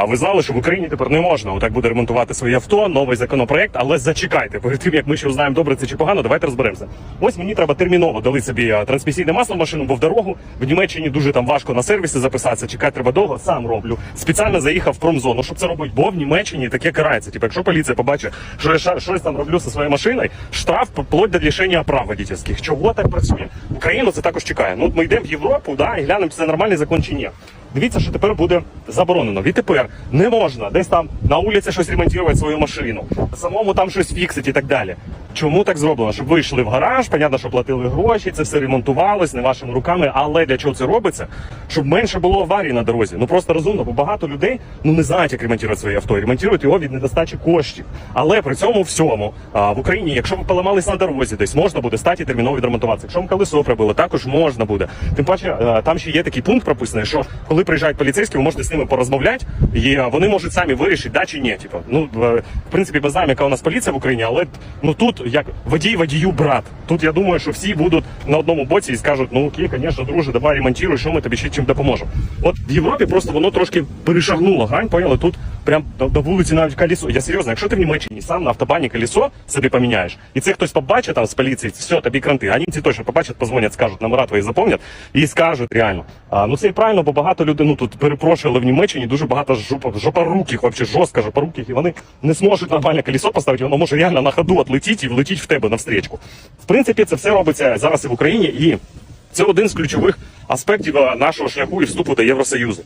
А ви знали, що в Україні тепер не можна отак буде ремонтувати своє авто, новий законопроект, але зачекайте, перед тим як ми ще узнаємо, добре це чи погано, давайте розберемося. Ось мені треба терміново дали собі е, трансмісійне масло в машину, бо в дорогу в Німеччині дуже там важко на сервісі записатися, чекати треба довго, сам роблю. Спеціально заїхав в промзону, щоб це робити, бо в Німеччині таке карається. Типу, якщо поліція побачить, що я щось там роблю зі своєю машиною, штраф вплоть до лишення прав водительських. Чого так працює? Україну це також чекає. Ну, ми йдемо в Європу, да, і глянемо, це нормальний закон чи ні. Дивіться, що тепер буде заборонено. Відтепер не можна десь там на вулиці щось ремонтувати свою машину, самому там щось фіксити і так далі. Чому так зроблено? Щоб ви йшли в гараж, понятно, що платили гроші, це все ремонтувалось не вашими руками. Але для чого це робиться? Щоб менше було аварій на дорозі. Ну просто розумно, бо багато людей ну не знають, як ремонтувати своє авто. І ремонтують його від недостачі коштів. Але при цьому всьому а, в Україні, якщо ви поламались на дорозі, десь можна буде стати терміново відремонтуватися. Якщо вам колесо прибило, також можна буде. Тим паче, а, там ще є такий пункт прописаний, що коли приїжджають поліцейські, ви можете з ними порозмовляти, і а, вони можуть самі вирішити, да чи ні. Типу, ну в принципі, ми знаємо, яка у нас поліція в Україні, але ну тут як водій водію брат. Тут я думаю, що всі будуть на одному боці і скажуть, ну окей, звісно, друже, давай ремонтуй, що ми тобі ще чим допоможемо. От в Європі просто воно трошки перешагнуло грань, поняли? Тут прям до, вулиці навіть колесо. Я серйозно, якщо ти в Німеччині сам на автобані колесо собі поміняєш, і це хтось побачить там з поліції, все, тобі кранти. А німці точно побачать, позвонять, скажуть, номера твої запомнять і скажуть реально. А, ну це і правильно, бо багато людей, ну тут перепрошую, але в Німеччині дуже багато жопа, жопоруких, вообще жорстко жопоруких, і вони не зможуть нормальне колесо поставити, воно може реально на ходу отлетіти і влетіти в тебе навстрічку. В принципі, це все робиться зараз і в Україні, і це один з ключових аспектів нашого шляху і вступу до Євросоюзу.